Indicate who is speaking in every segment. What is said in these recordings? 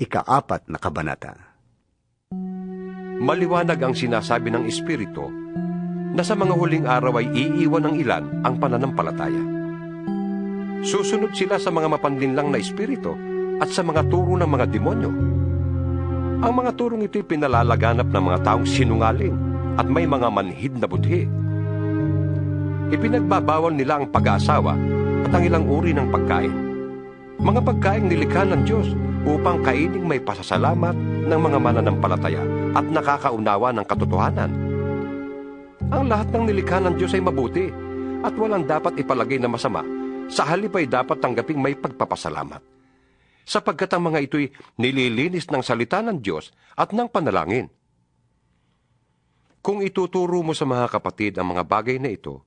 Speaker 1: ikaapat na kabanata.
Speaker 2: Maliwanag ang sinasabi ng Espiritu na sa mga huling araw ay iiwan ng ilan ang pananampalataya. Susunod sila sa mga mapanlinlang na Espiritu at sa mga turo ng mga demonyo. Ang mga turong ito'y pinalalaganap ng mga taong sinungaling at may mga manhid na budhi. Ipinagbabawal nila ang pag-aasawa at ang ilang uri ng pagkain. Mga pagkain nilikha ng Diyos upang kaining may pasasalamat ng mga mananampalataya at nakakaunawa ng katotohanan. Ang lahat ng nilikha ng Diyos ay mabuti at walang dapat ipalagay na masama. Sa halip ay dapat tanggaping may pagpapasalamat. Sapagkat ang mga ito'y nililinis ng salita ng Diyos at ng panalangin. Kung ituturo mo sa mga kapatid ang mga bagay na ito,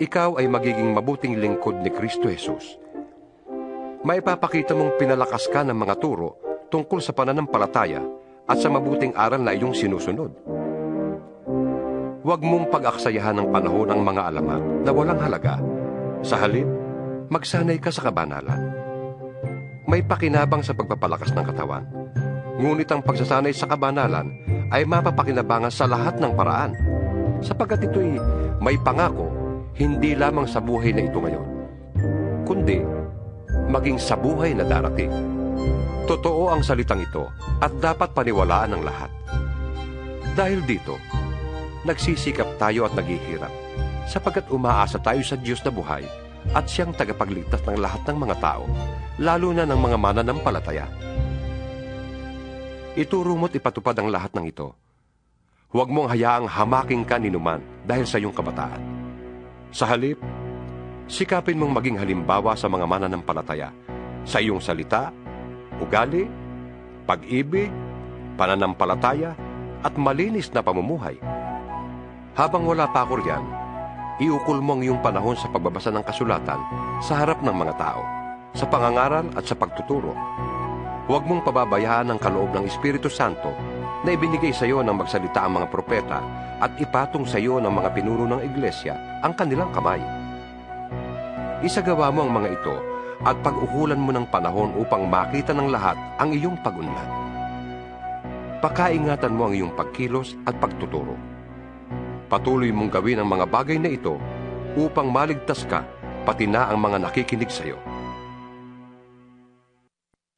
Speaker 2: ikaw ay magiging mabuting lingkod ni Kristo Jesus. Maipapakita mong pinalakas ka ng mga turo tungkol sa pananampalataya at sa mabuting aral na iyong sinusunod. Huwag mong pag-aksayahan ng panahon ang mga alamat na walang halaga. Sa halip, magsanay ka sa kabanalan. May pakinabang sa pagpapalakas ng katawan. Ngunit ang pagsasanay sa kabanalan ay mapapakinabangan sa lahat ng paraan. Sapagkat ito'y may pangako hindi lamang sa buhay na ito ngayon, kundi maging sa buhay na darating. Totoo ang salitang ito at dapat paniwalaan ng lahat. Dahil dito, nagsisikap tayo at naghihirap sapagkat umaasa tayo sa Diyos na buhay at siyang tagapagligtas ng lahat ng mga tao, lalo na ng mga mananampalataya. Ituro mo't ipatupad ang lahat ng ito. Huwag mong hayaang hamaking ka ninuman dahil sa iyong kabataan. Sa halip, sikapin mong maging halimbawa sa mga mananampalataya sa iyong salita, ugali, pag-ibig, pananampalataya, at malinis na pamumuhay. Habang wala pa ako riyan, iukol mo ang iyong panahon sa pagbabasa ng kasulatan sa harap ng mga tao, sa pangangaral at sa pagtuturo. Huwag mong pababayaan ang kaloob ng Espiritu Santo na ibinigay sa iyo ng magsalita ang mga propeta at ipatong sa iyo ng mga pinuno ng iglesia ang kanilang kamay. Isagawa mo ang mga ito at pag-ukulan mo ng panahon upang makita ng lahat ang iyong pag-unlad. Pakaingatan mo ang iyong pagkilos at pagtuturo. Patuloy mong gawin ang mga bagay na ito upang maligtas ka pati na ang mga nakikinig sa iyo